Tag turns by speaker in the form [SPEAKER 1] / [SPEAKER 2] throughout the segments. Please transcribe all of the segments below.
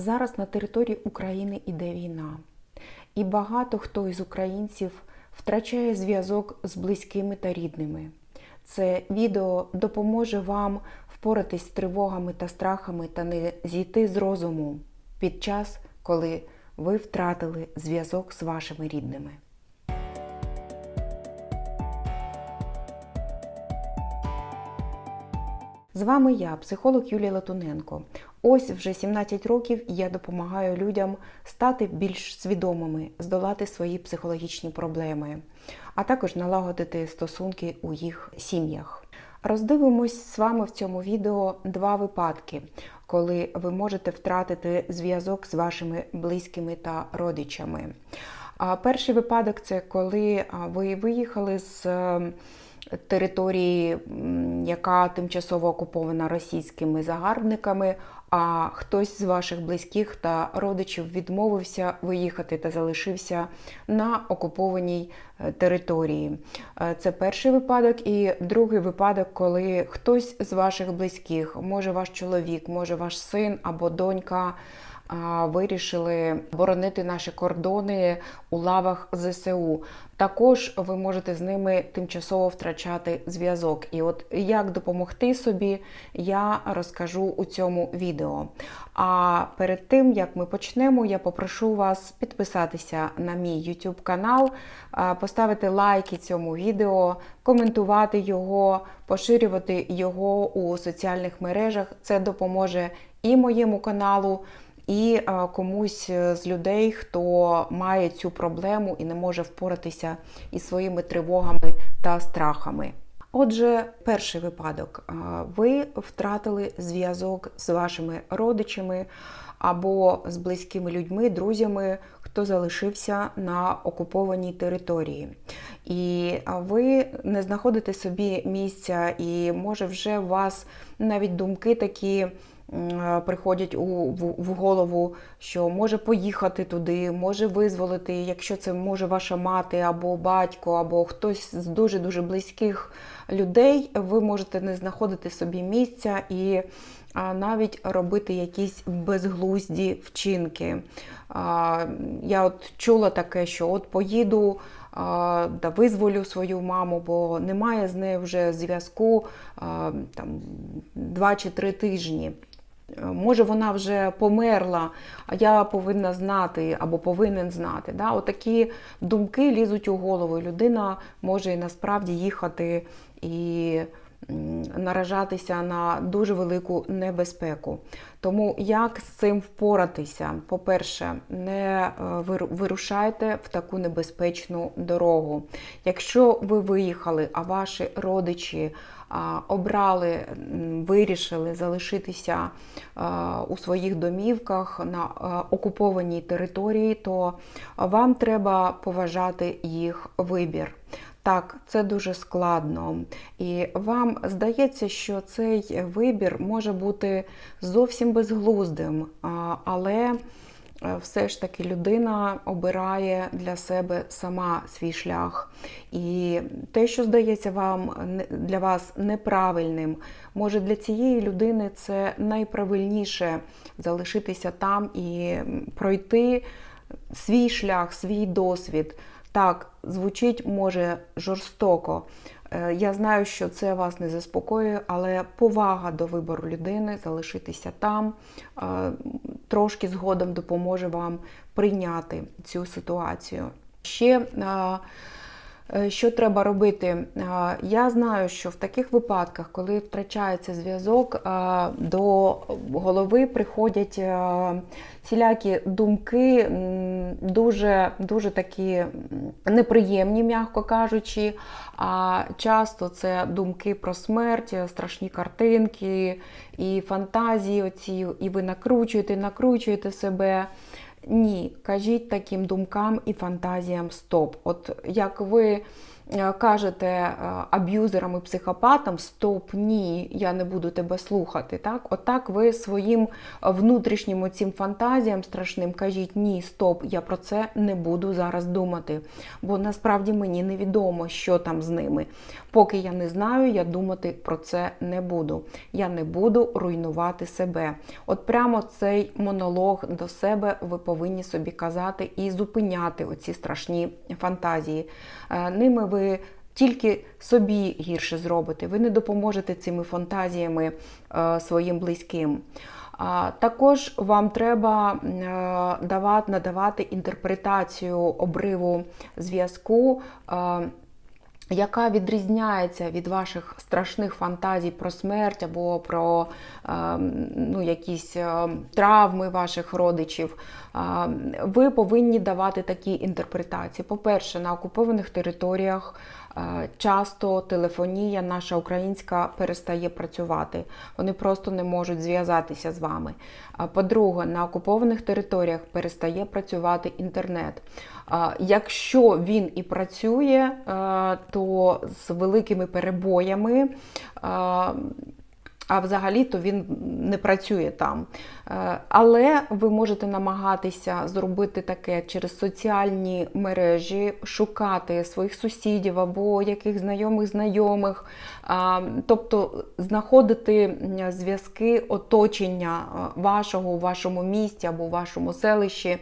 [SPEAKER 1] Зараз на території України іде війна, і багато хто із українців втрачає зв'язок з близькими та рідними. Це відео допоможе вам впоратись з тривогами та страхами та не зійти з розуму під час, коли ви втратили зв'язок з вашими рідними. З вами я, психолог Юлія Латуненко. Ось вже 17 років я допомагаю людям стати більш свідомими, здолати свої психологічні проблеми, а також налагодити стосунки у їх сім'ях. Роздивимось з вами в цьому відео два випадки, коли ви можете втратити зв'язок з вашими близькими та родичами. Перший випадок це коли ви виїхали з е, території, яка тимчасово окупована російськими загарбниками, а хтось з ваших близьких та родичів відмовився виїхати та залишився на окупованій е, території. Е, Це перший випадок. І другий випадок, коли хтось з ваших близьких, може ваш чоловік, може ваш син або донька. Вирішили боронити наші кордони у лавах ЗСУ. Також ви можете з ними тимчасово втрачати зв'язок. І от як допомогти собі, я розкажу у цьому відео. А перед тим як ми почнемо, я попрошу вас підписатися на мій YouTube канал, поставити лайки цьому відео, коментувати його, поширювати його у соціальних мережах. Це допоможе і моєму каналу і е, комусь з людей, хто має цю проблему і не може впоратися із своїми тривогами та страхами. Отже, перший випадок: Е, ви втратили зв'язок з вашими родичами або з близькими людьми, друзями, хто залишився на окупованій території. І е, ви не знаходите собі місця, і може вже у вас навіть думки такі приходять у, в, в голову, що може поїхати туди, може визволити, якщо це може ваша мати або батько, або хтось з дуже дуже близьких людей, ви можете не знаходити собі місця і навіть робити якісь безглузді вчинки. Я от чула таке, що от поїду. а, Да визволю свою маму, бо немає з нею вже зв'язку там два чи три тижні. Е, Може, вона вже померла, а я повинна знати або повинен знати. Да? Отакі думки лізуть у голову. Людина може насправді їхати і наражатися на дуже велику небезпеку. Тому як з цим впоратися? По-перше, не е, вирушайте в таку небезпечну дорогу. Якщо ви виїхали, а ваші родичі обрали, вирішили залишитися у своїх домівках на окупованій території, то вам треба поважати їх вибір. Так, це дуже складно, і вам здається, що цей вибір може бути зовсім безглуздим, але е, все ж таки людина обирає для себе сама свій шлях. І те, що здається вам для вас неправильним, може для цієї людини це найправильніше залишитися там і пройти свій шлях, свій досвід. Так, звучить може жорстоко. Е, Я знаю, що це вас не заспокоює, але повага до вибору людини залишитися там е, трошки згодом допоможе вам прийняти цю ситуацію. Ще е, Що треба робити? Е, Я знаю, що в таких випадках, коли втрачається зв'язок, е, до голови приходять е, всілякі думки, дуже, дуже такі неприємні, м'яко кажучи. А часто це думки про смерть, страшні картинки і фантазії. Оці, і ви накручуєте, накручуєте себе. Ні, кажіть таким думкам і фантазіям стоп. От як ви кажете е, аб'юзерам і психопатам Стоп, ні, я не буду тебе слухати. Так? Отак ви своїм внутрішнім цим фантазіям страшним кажіть ні, стоп, я про це не буду зараз думати. Бо насправді мені невідомо, що там з ними. Поки я не знаю, я думати про це не буду. Я не буду руйнувати себе. От прямо цей монолог до себе ви повинні собі казати і зупиняти оці страшні фантазії. Е, Ними ви тільки собі гірше зробите. Ви не допоможете цими фантазіями е, своїм близьким. Також вам треба е, давати, надавати інтерпретацію обриву зв'язку. Яка відрізняється від ваших страшних фантазій про смерть або про е, ну, якісь е, травми ваших родичів, е, ви повинні давати такі інтерпретації. По-перше, на окупованих територіях часто телефонія наша українська перестає працювати. Вони просто не можуть зв'язатися з вами. По-друге, на окупованих територіях перестає працювати інтернет. Якщо він і працює, е, то з великими перебоями. А взагалі-то він не працює там. Е, Але ви можете намагатися зробити таке через соціальні мережі, шукати своїх сусідів або яких знайомих знайомих, тобто знаходити зв'язки оточення е, вашого у вашому місті або у вашому селищі.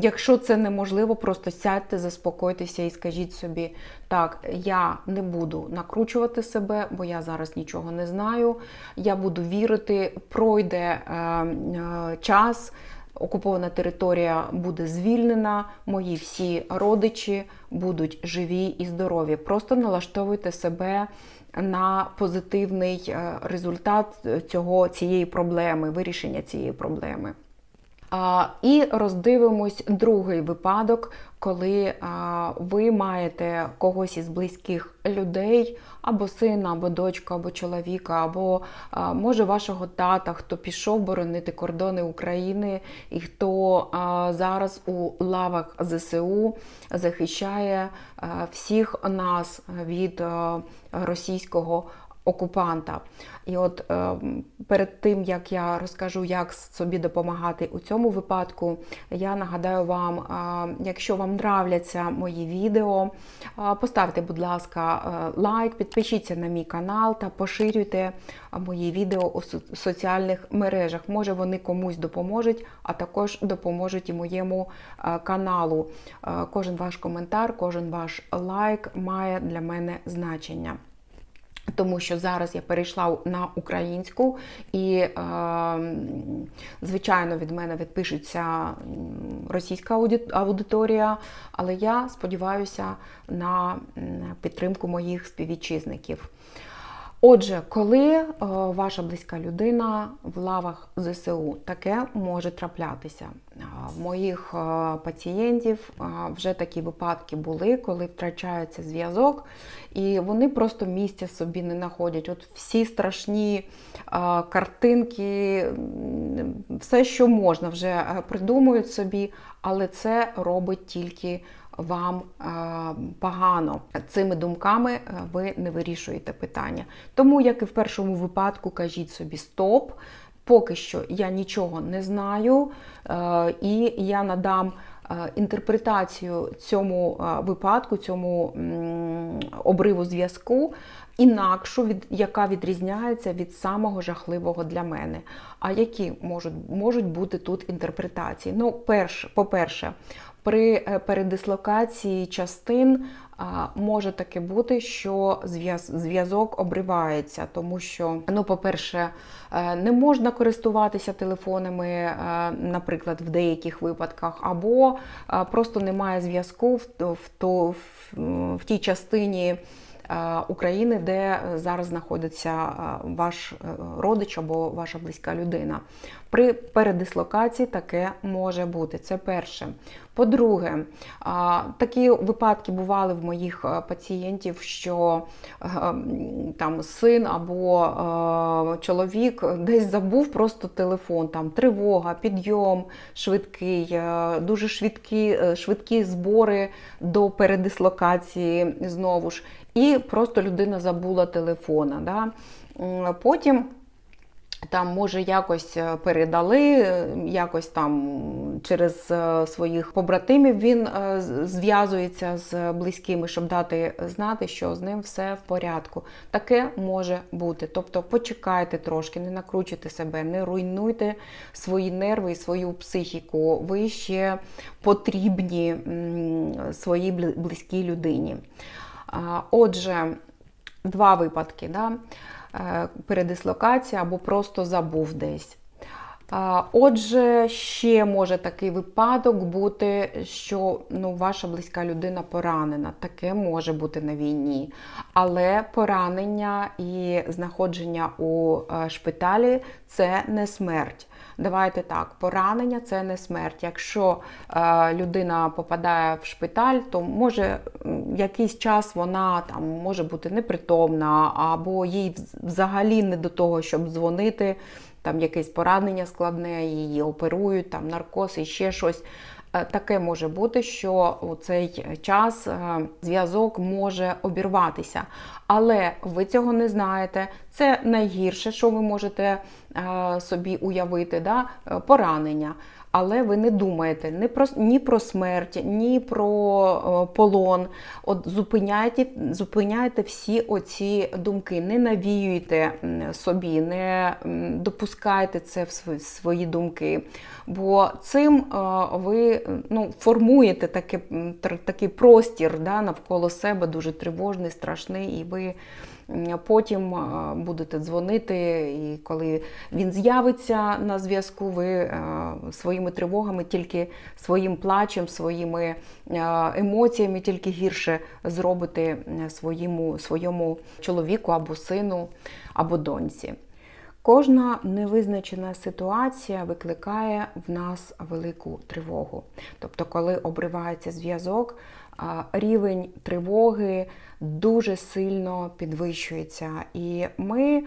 [SPEAKER 1] Якщо це неможливо, просто сядьте, заспокойтеся і скажіть собі, так, я не буду накручувати себе, бо я зараз нічого не знаю. Я буду вірити, пройде е, е, час. Окупована територія буде звільнена, мої всі родичі будуть живі і здорові. Просто налаштовуйте себе на позитивний е, результат цього, цієї проблеми, вирішення цієї проблеми. І роздивимось другий випадок, коли ви маєте когось із близьких людей, або сина, або дочку, або чоловіка, або може вашого тата, хто пішов боронити кордони України і хто зараз у лавах ЗСУ захищає всіх нас від російського окупанта. І от е, перед тим як я розкажу, як собі допомагати у цьому випадку, я нагадаю вам, е, якщо вам нравляться мої відео, е, поставте, будь ласка, лайк, підпишіться на мій канал та поширюйте мої відео у со- соціальних мережах. Може, вони комусь допоможуть, а також допоможуть і моєму каналу. Кожен ваш коментар, кожен ваш лайк має для мене значення. Тому що зараз я перейшла на українську, і, е, звичайно, від мене відпишеться російська аудиторія, але я сподіваюся на підтримку моїх співвітчизників. Отже, коли е, ваша близька людина в лавах ЗСУ, таке може траплятися. Е, В моїх е, пацієнтів вже такі випадки були, коли втрачається зв'язок, і вони просто місця собі не знаходять. От всі страшні картинки, все, що можна, вже придумують собі, але це робить тільки вам е, погано. Цими думками е, ви не вирішуєте питання. Тому, як і в першому випадку, кажіть собі стоп. Поки що я нічого не знаю, е, і я надам інтерпретацію цьому випадку, цьому обриву зв'язку, інакшу, від, яка відрізняється від самого жахливого для мене. А які можуть, можуть бути тут інтерпретації? Ну, перш, по-перше, при е, передислокації частин може таке бути, що зв'яз- зв'язок обривається, тому що, ну, по-перше, е, не можна користуватися телефонами, е, наприклад, в деяких випадках, або просто немає зв'язку в, в, в, в тій частині. Е, України, де зараз знаходиться е, ваш е, родич або ваша близька людина. При передислокації таке може бути. Це перше. По-друге, такі випадки бували в моїх е, пацієнтів, що е, там син або е, чоловік десь забув просто телефон, там тривога, підйом швидкий, дуже швидкі, швидкі збори до передислокації знову ж, і просто людина забула телефона. Да? Потім там, може, якось е, передали, е, якось там через е, своїх побратимів він зв'язується з близькими, щоб дати знати, що з ним все в порядку. Таке може бути. Тобто почекайте трошки, не накручуйте себе, не руйнуйте свої нерви і свою психіку. Ви ще потрібні своїй близькій людині. Отже, два випадки. Да? Е, передислокація або просто забув десь. Отже, ще може такий випадок бути, що ну, ваша близька людина поранена. Таке може бути на війні. Але поранення і знаходження у е, шпиталі це не смерть. Давайте так, поранення це не смерть. Якщо е, людина попадає в шпиталь, то може якийсь час вона там може бути непритомна, або їй взагалі не до того, щоб дзвонити. Там якесь поранення складне, її оперують, там наркоз і ще щось. Е, Таке може бути, що у цей час е, зв'язок може обірватися. Але ви цього не знаєте. Це найгірше, що ви можете е, собі уявити, да? поранення. Але ви не думаєте ні про, ні про смерть, ні про е, полон. От зупиняйте, зупиняйте всі оці думки, не навіюйте собі, не допускайте це в свої, думки. Бо цим е, ви ну, формуєте таке, такий простір да, навколо себе, дуже тривожний, страшний, і ви потім е, будете дзвонити, і коли він з'явиться на зв'язку, ви е, своїми тривогами, тільки своїм плачем, своїми е, емоціями тільки гірше зробите е, своєму, своєму чоловіку або сину, або доньці. Кожна невизначена ситуація викликає в нас велику тривогу. Тобто, коли обривається зв'язок, рівень тривоги дуже сильно підвищується, і ми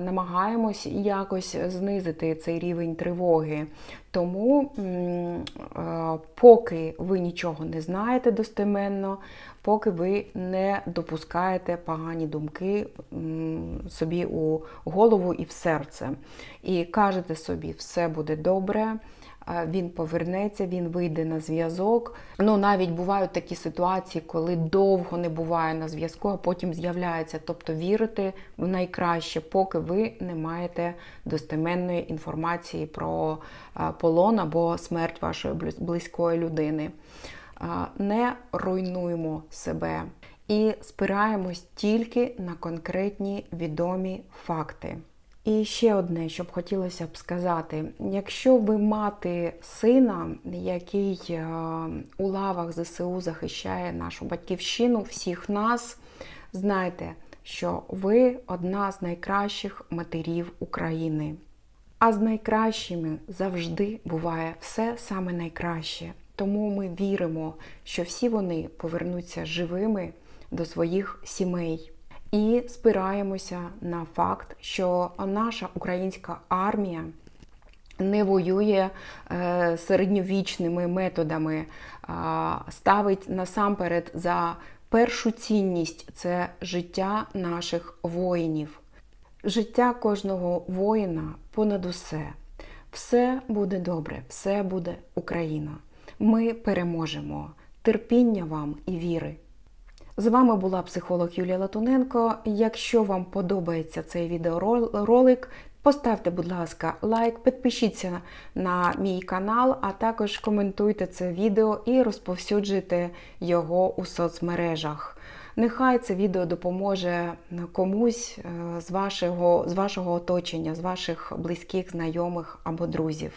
[SPEAKER 1] намагаємось якось знизити цей рівень тривоги. Тому, поки ви нічого не знаєте достеменно, поки ви не допускаєте погані думки собі у голову і в серце, і кажете собі, все буде добре. Він повернеться, він вийде на зв'язок. Ну навіть бувають такі ситуації, коли довго не буває на зв'язку, а потім з'являється. Тобто вірити в найкраще, поки ви не маєте достеменної інформації про полон або смерть вашої близької людини. Не руйнуємо себе і спираємось тільки на конкретні відомі факти. І ще одне, що б хотілося б сказати: якщо ви мати сина, який е, у лавах ЗСУ захищає нашу батьківщину, всіх нас, знайте, що ви одна з найкращих матерів України. А з найкращими завжди буває все саме найкраще. Тому ми віримо, що всі вони повернуться живими до своїх сімей. І спираємося на факт, що наша українська армія не воює е, середньовічними методами, а ставить насамперед за першу цінність це життя наших воїнів. Життя кожного воїна понад усе. Все буде добре, все буде Україна. Ми переможемо. Терпіння вам і віри. З вами була психолог Юлія Латуненко. Якщо вам подобається цей відеоролик, поставте, будь ласка, лайк, підпишіться на мій канал, а також коментуйте це відео і розповсюджуйте його у соцмережах. Нехай це відео допоможе комусь е, з вашого, з вашого оточення, з ваших близьких, знайомих або друзів.